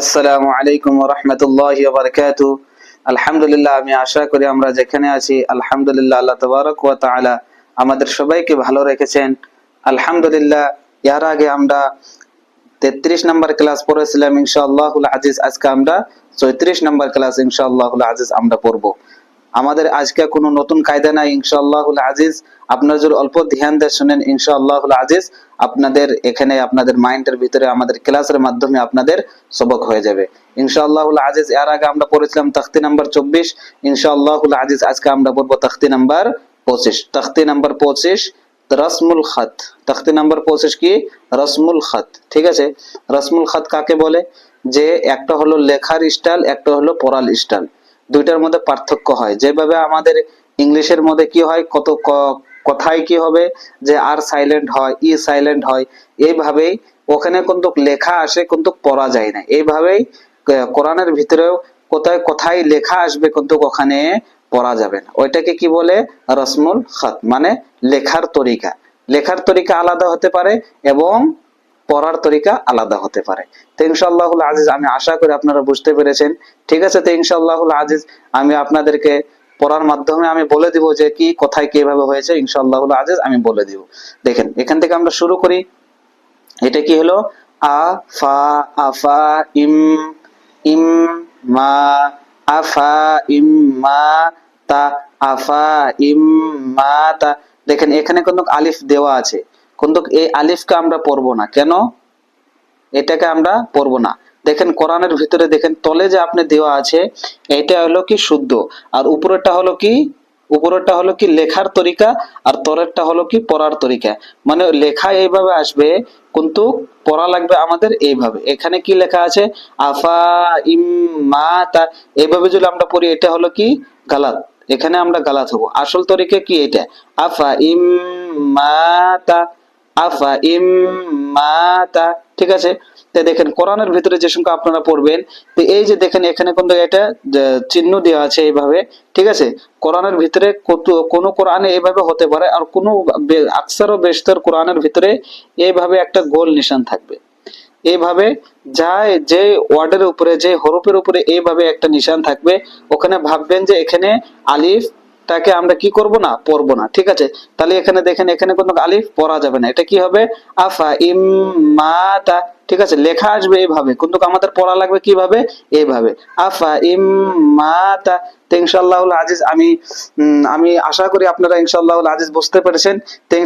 আসসালামু আলাইকুম রহমতুল্লাহ বারকাত আলহামদুলিল্লাহ, আমি আশা করি আমরা যেখানে আছি, আলহামদুলিল্লাহ, আল্লাহ তবরক ওয়া তালা আমাদের সবাইকে ভালো রেখেছেন। আলহামদুলিল্লাহ ইয়ার আগে আমরা তেত্রিশ নম্বর ক্লাস পড়েছিলাম, ইনশাআল্লাহুল আজিজ। আজকে আমরা চৌত্রিশ নম্বর ক্লাস, ইনশাআল্লাহুল আজিজ আমরা পড়ব। আমাদের আজকে কোনো নতুন কায়দা নাই, ইনশাআল্লাহুল আজিজ। আপনারা যদি অল্প ধ্যান দিয়ে শুনেন, ইনশাআল্লাহুল আজিজ, আপনাদের এখানে আপনাদের মাইন্ডের ভিতরে, আমাদের ক্লাসের মাধ্যমে আপনাদের সবক হয়ে যাবে। ইনশাআল্লাহুল আজিজ, এর আগে আমরা পড়েছিলাম তখতি নাম্বার চব্বিশ। ইনশাআল্লাহুল আজিজ, আজকে আমরা পড়ব তখতি নাম্বার পঁচিশ। তখতি নাম্বার পঁচিশ, রসমুল খত। তখতি নাম্বার পঁচিশ কি? রসমুল খত। ঠিক আছে? রসমুল খত কাকে বলে? যে একটা হলো লেখার স্টাইল, একটা হলো পড়াল স্টাইল। দুইটার মধ্যে পার্থক্য হয়। যেভাবে আমাদের ইংলিশের মধ্যে কি হয়, কত কথায় কি হবে, যে আর সাইলেন্ট হয়, ই সাইলেন্ট হয়, এইভাবেই ওখানে কিন্তু লেখা আসে কিন্তু পড়া যায় না। এইভাবেই কোরআনের ভিতরেও কোথায় কোথায় লেখা আসবে কিন্তু ওখানে পড়া যাবে না। ওইটাকে কি বলে? রসমুল খাত মানে লেখার তরিকা। লেখার তরিকা আলাদা হতে পারে এবং পড়ার তরিকা আলাদা হতে পারে। তো ইনশাআল্লাহুল আজিজ, আমি আশা করি আপনারা বুঝতে পেরেছেন। ঠিক আছে, তো ইনশাআল্লাহুল আজিজ, আমি আপনাদেরকে পড়ার মাধ্যমে আমি বলে দিব যে কি, কোথায়, কীভাবে হয়েছে। ইনশাআল্লাহুল আজিজ, আমি বলে দিব। দেখেন, এখান থেকে আমরা শুরু করি। এটা কি হলো? আ, ফা আফা ইম ইম, মা আফা ইম, মা, তা আফা ইম, মা, তা। দেখেন, এখানে কিন্তু আলিফ দেওয়া আছে। কিন্তু এই আলিফকে আমরা পড়ব না। কেন? এটাকে আমরা পড়ব না। দেখেন, কোরআনের ভিতরে দেখেন, তলে যে আপনি দেওয়া আছে, এটা হলো কি শুদ্ধ। আর উপরেরটা হলো কি? উপরেরটা হলো কি লেখার তরিকা, আর তরেরটা হলো কি পড়ার তরিকা। মানে লেখা এইভাবে আসবে, কিন্তু পড়া লাগবে আমাদের এইভাবে। এখানে কি লেখা আছে? আফা ইম মা তা, এইভাবে যদি আমরা পড়ি, এটা হলো কি? গালাত। এখানে আমরা গালাত হব। আসল তরিকা কি এটা? আফা ইম মা তা আফা ইম মাতা ঠিক আছে? তো দেখেন, কোরআনের ভিতরে যে সংখ্যা আপনারা পড়বেন, তো এই যে দেখেন, এখানে কিন্তু এটা চিহ্ন দেওয়া আছে এইভাবে, ঠিক আছে? কোরআনের ভিতরে কত- কোনো কোরআনে এইভাবে হতে পারে, আর কোনো আকসার ও বেশতর কোরআনের ভিতরে এইভাবে একটা গোল নিশান থাকবে। এইভাবে যায়, যে ওয়ার্ডের উপরে, যে হরফের উপরে এইভাবে একটা নিশান থাকবে, ওখানে ভাববেন যে এখানে আলিফ টাকে আমরা কি করব না পড়ব না, ঠিক আছে? তাহলে এখানে দেখেন, এখানে কোনো আলিফ পড়া যাবে না। এটা কি হবে? আফা ইম মাতা ঠিক আছে? লেখা আসবে এইভাবে। কিন্তু আমাদের পড়া লাগবে কীভাবে? এইভাবে। আফা ইম মাতা তো ইনশাআল্লাহুল আজিজ আমি আমি আশা করি আপনারা ইনশাআল্লাহুল আজিজ বুঝতে পেরেছেন। তো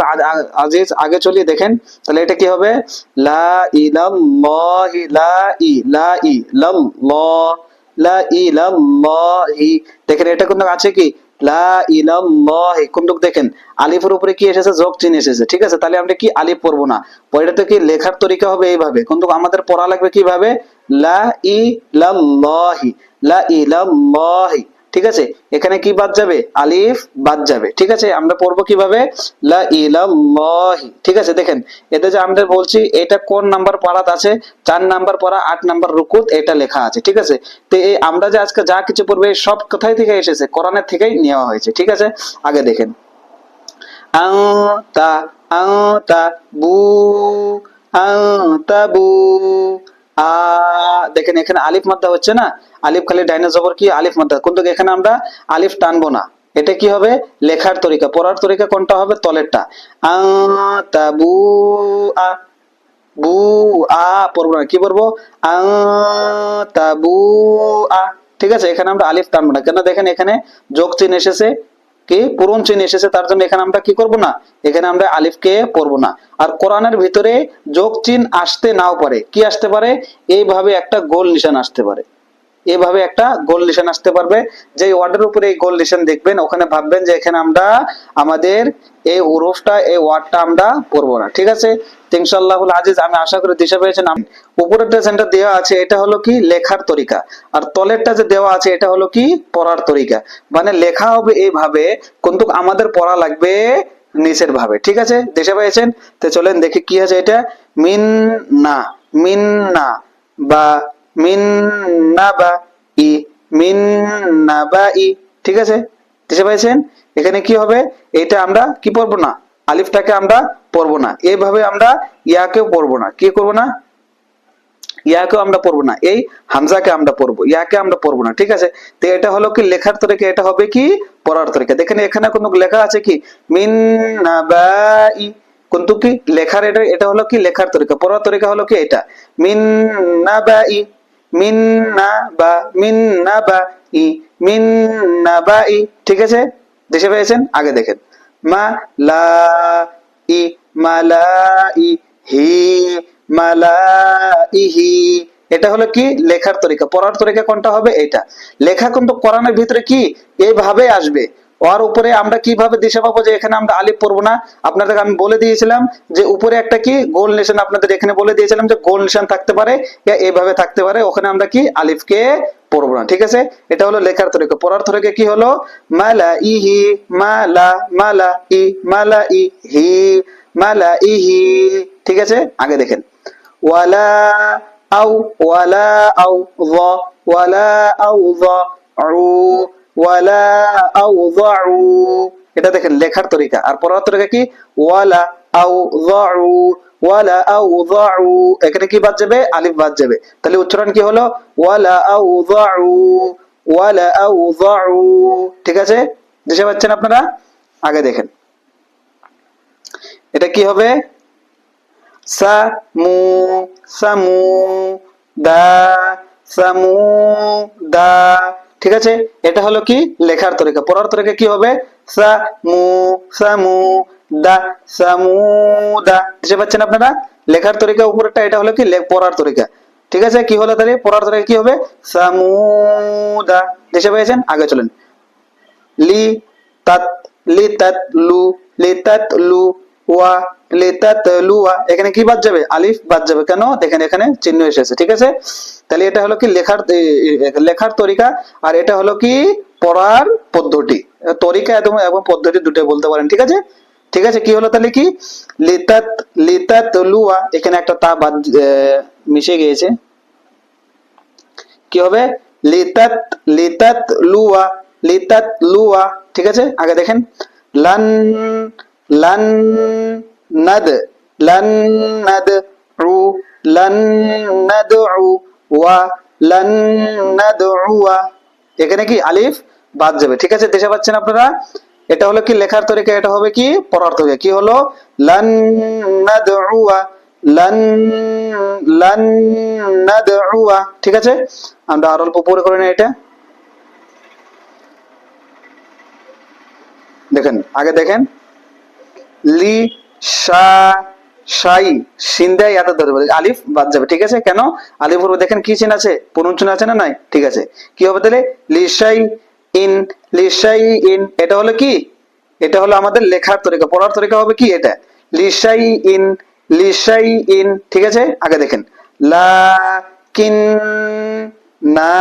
আ- আজিজ, আগে চলিয়ে দেখেন। তাহলে এটা কি হবে? লা ইলাল্লাহি, লা ই লা ই লাল্লাহ লা ইলাল্লাহি। দেখেন, এটা কিন্তু আছে কি? লা ইলাল্লাহি কিন্তু দেখেন, আলিফের উপরে কি এসেছে? যোগ চিহ্ন এসেছে, ঠিক আছে? তাহলে আমরা কি আলিফ পড়ব না? পরেটা কি? লেখার তরিকা হবে এইভাবে। কিন্তু আমাদের পড়া লাগবে কীভাবে? লা ইলাল্লাহি লা ইলাল্লাহি। ঠিক আছে? এখানে কি বাদ যাবে? আলিফ বাদ যাবে। ঠিক আছে? আমরা পড়ব কীভাবে? লা ঠিক আছে? দেখেন, এতে যে আমরা বলছি, এটা কোন নাম্বার পাড়াত আছে? চার নাম্বার পড়া, আট নাম্বার রুকুত, এটা লেখা আছে। ঠিক আছে? তো এই আমরা যে আজকে যা কিছু পড়বে সব কোথায় থেকে এসেছে? কোরআনের থেকেই নেওয়া হয়েছে। ঠিক আছে? আগে দেখেন। আংতা তা বু আ তা বু দেখেন এখানে আলিফ মাদ্দা হচ্ছে না? আলিফ খালি ডাইনা জবর কি? আলিফ মাদ্দা। কিন্তু এখানে আমরা আলিফ টানবো না। এটা কি হবে? লেখার তরিকা। পড়ার তরিকা কোনটা হবে? তলেরটা। আংতা বু, আ পড়ব না। কি পড়ব? তাবু আ। ঠিক আছে? এখানে আমরা আলিফ টানবো না। কেন দেখেন এখানে যোগ চিহ্ন এসেছে। কি পূরণ চিহ্ন এসেছে তার জন্য এখানে আমরা কি করব না? এখানে আমরা আলিফকে পড়ব না। আর কোরআনের ভিতরে যোগ চিহ্ন আসতে নাও পারে। কি আসতে পারে? এইভাবে একটা গোল নিশান আসতে পারে। এভাবে একটা গোল নিশান আসতে পারবে। যে ওয়ার্ডের উপরে এই গোল নিশান দেখবেন, ওখানে ভাববেন যে এখানে আমরা আমাদের এই উরুফটা এই ওয়ার্ডটা আমরা পড়ব না। ঠিক আছে? তো ইনশাআল্লাহুল আজিজ, আমি আশা করি দিশা পেয়েছেন উপরেরটা যেটা দেওয়া আছে, এটা হলো কি লেখার তরিকা। আর তলেরটা যে দেওয়া আছে, এটা হলো কি পড়ার তরিকা। মানে লেখা হবে এইভাবে, কিন্তু আমাদের পড়া লাগবে নিচের ভাবে। ঠিক আছে? দেশে পেয়েছেন তো চলেন দেখি কি আছে এটা। মিন না মিন না বা মিন না বা ই মিন না বা ই ঠিক আছে? বুঝতে পেরেছেন এখানে কি হবে? এটা আমরা কি পড়ব না? আলিফটাকে আমরা পড়ব না। এইভাবে আমরা ইয়াকেও পড়ব না। কি করব না? ইয়াকে আমরা পড়ব না। এই হামজাকে আমরা পড়ব। ইয়াকে আমরা পড়ব না। ঠিক আছে? তো এটা হলো কি লেখার তরিকা? এটা হবে কি? পড়ার তরিকা। দেখেন এখানে কোনো লেখা আছে কি? মিন নাবাই। কিন্তু কি? লেখার এটা এটা হলো কি? লেখার তরিকা। পড়ার তরিকা হলো কি? এটা। মিন নাবাই। মিন নাবা মিন নাবা ই নাবাই ঠিক আছে? দেশে পেয়েছেন? আগে দেখেন। মা লা ই হি এটা হলো কি? লেখার তরিকা। পড়ার তরিকা কোনটা হবে? এটা লেখা কিন্তু কোরআনের ভিতরে কি? এইভাবে আসবে। ওর উপরে আমরা কীভাবে দিশা পাবো যে এখানে আমরা আলিফ পড়ব না? আপনাদেরকে আমি বলে দিয়েছিলাম যে উপরে একটা কি? গোল নিশান আপনাদের এখানে বলে দিয়েছিলাম যে গোল নিশান থাকতে পারে এইভাবে থাকতে পারে, ওখানে আমরা কি আলিফকে পড়ব না, ঠিক আছে? এটা হলো লেখার তরিকা। পড়ার তরিকা কি হলো? মালা ইহি মালা মালা ই মালা ই হি মালা ইহি ঠিক আছে? আগে দেখেন। ওয়ালা আও, ওয়ালা য, ওয়ালা আও, য ওয়ালা আও যউ এটা দেখেন, লেখার তরিকা। আর পড়ার তরিকা কি? ওয়ালা আও যউ ওয়ালা আও যউ এখানে কি বাদ যাবে? আলিফ বাদ যাবে। তাহলে উচ্চারণ কি হলো? ওয়ালা আও যউ ওয়ালা আও যউ ঠিক আছে? বুঝতে পারছেন আপনারা? আগে দেখেন। এটা কি হবে? সামু সামু দা সামু দা। ঠিক আছে? এটা হলো কি? লেখার তরিকা। পড়ার তরিকা কি হবে? সামু সামু দা সামু দা। বুঝতে পারছেন আপনারা? লেখার তরিকা উপরেরটা, এটা হলো কি? পড়ার তরিকা। ঠিক আছে? কি হলো তাহলে? পড়ার তরিকা কি হবে? সামুদা বুঝতে পেরেছেন আগে চলেন। লি, তাত লি, তাত, লু। লি, তাত, লু, ওয়া লুয়া এখানে কি বাদ যাবে? আলিফ বাদ যাবে। কেন? দেখেন এখানে চিহ্ন এসেছে, ঠিক আছে? তাহলে এটা হলো কি লেখার লেখার তরিকা, আর এটা হলো কি পড়ার পদ্ধতি। তরিকা এবং পদ্ধতি দুটোই বলতে পারেন, ঠিক আছে? ঠিক আছে, কি হলো তাহলে কি? লিতাত লুয়া এখানে একটা তা বাদ মিশে গিয়েছে। কি হবে? লিতাত লিতাত লুয়া লিতাত লুয়া ঠিক আছে? আগে দেখেন। লান লান লান নাদ উ লান নাদ ওয়া লান নাদ এখানে কি আলিফ? বাদ যাবে। ঠিক আছে, দেখতে পাচ্ছেন আপনারা? এটা হলো কি লেখার তরিকা? এটা হবে কি? পড়ার তরিকা। কি হলো? লান নাদউয়া, লান লান নাদউয়া। ঠিক আছে? আমরা আর অল্প পরে করে নিই এটা। দেখেন, আগে দেখেন। লি শা শাই সিন্দাই এত ধরবে আলিফ বাদ যাবে, ঠিক আছে? কেন? আলিফ উপরে দেখেন কি চিহ্ন আছে? পুনর্চন আছে না নাই? ঠিক আছে। কি হবে তাহলে? লিশাই ইন লিশাই ইন। এটা হলো কি? এটা হলো আমাদের লেখার তরিকা। পড়ার তরিকা হবে কি এটা? লিশাই ইন লিশাই ইন। ঠিক আছে? আগে দেখেন। লা কিন না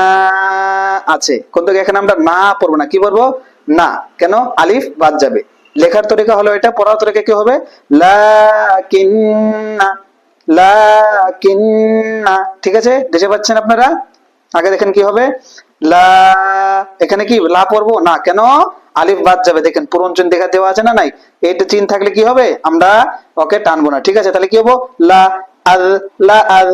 আছে। কিন্তু এখানে আমরা না পড়ব না। কি পড়ব? না। কেন? আলিফ বাদ যাবে। লেখার তরিকা হলো এটা, পড়ার তরিকা কি হবে? লাকিন্না ঠিক আছে? দেখতে পাচ্ছেন আপনারা? আগে দেখেন কি হবে? লা, এখানে কি? লা পড়ব? না। কেন? আলিফ বাদ যাবে। দেখেন পুরঞ্চন দেখা দেওয়া আছে না নাই? এইটা চিন থাকলে কি হবে? আমরা ওকে টানবো না। ঠিক আছে? তাহলে কি হব? লা আজ লা আজ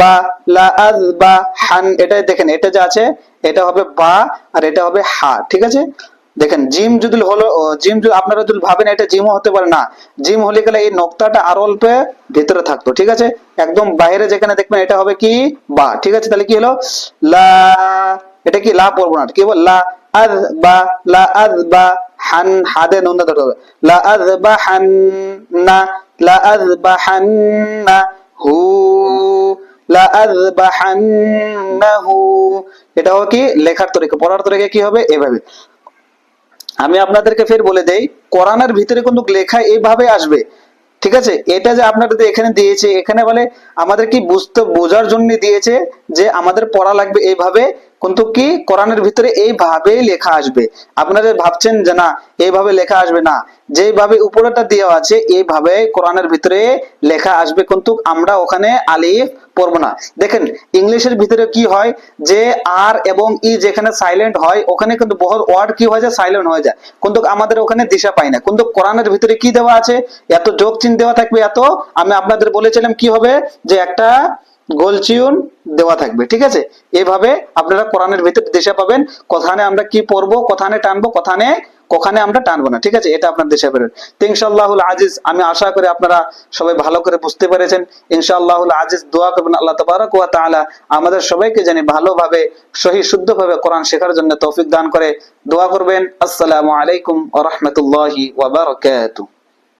বা, লা আজ বা, হান। এটা দেখেন, এটা যে আছে, এটা হবে বা, আর এটা হবে হা। ঠিক আছে? দেখেন, জিম যদি হলো জিম যদি আপনারা যদি ভাবেন এটা জিমও হতে পারে, না, জিম হলে গেলে এই নক্তাটা আরও অল্প ভিতরে থাকতো, ঠিক আছে? একদম বাইরে যেখানে দেখবেন এটা হবে কি? বা, ঠিক আছে? তাহলে কি হলো? লা, এটা কি? লা পড়ব না, কি বল? লা আজ বা, লা আজ বা হান, হাদে নুন ধরতে হবে। লা আজ বা হান না, লা আজ বা হান না হু, লা আজ বা হান না হু। এটা হবে কি? লেখার তরিকা, পড়ার তরিকা কি হবে? এভাবে। আমি আপনাদেরকে ফের বলে দেই, কোরআনের ভিতরে কিন্তু লেখা এইভাবে আসবে। ঠিক আছে? এটা যে আপনাদের এখানে দিয়েছে, এখানে বলে আমাদের কি বুঝতে, বোঝার জন্য দিয়েছে যে আমাদের পড়া লাগবে এইভাবে, কিন্তু কি কোরআনের ভিতরে এইভাবেই লেখা আসবে। আপনারা ভাবছেন যে না, এইভাবে লেখা আসবে না। যেভাবে উপরেটা দেওয়া আছে, এইভাবে কোরআনের ভিতরে লেখা আসবে, কিন্তু আমরা ওখানে আলিফ পড়ব না। দেখেন, ইংলিশের ভিতরে কি হয় যে আর এবং ই যেখানে সাইলেন্ট হয়, ওখানে কিন্তু বহুত ওয়ার্ড কি হয়ে যায়? সাইলেন্ট হয়ে যায়। কিন্তু আমাদের ওখানে দিশা পাই না। কিন্তু কোরআনের ভিতরে কি দেওয়া আছে? এত যোগ চিহ্ন দেওয়া থাকবে, এত আমি আপনাদের বলেছিলাম কি হবে? যে একটা গোলচিউন দেওয়া থাকবে, ঠিক আছে? এভাবে আপনারা কোরআনের ভিতরে দিশা পাবেন। কোথানে আমরা কি পড়ব? কোথানে টানবো? কোথানে কোখানে আমরা টানবো না, ঠিক আছে? এটা দিশা পাবেন তো ইনশাআল্লাহুল আজিজ, আমি আশা করি আপনারা সবাই ভালো করে বুঝতে পেরেছেন। ইনশাআল্লাহুল আজিজ, দোয়া করবেন আল্লাহ তাবারক ওয়া তাআলা আমাদের সবাইকে জানি ভালোভাবে, সহি, শুদ্ধভাবে কোরআন শেখার জন্য তৌফিক দান করে। দোয়া করবেন। আসসালামু আলাইকুম ওয়া রাহমাতুল্লাহি ওয়া বারাকাতুহু।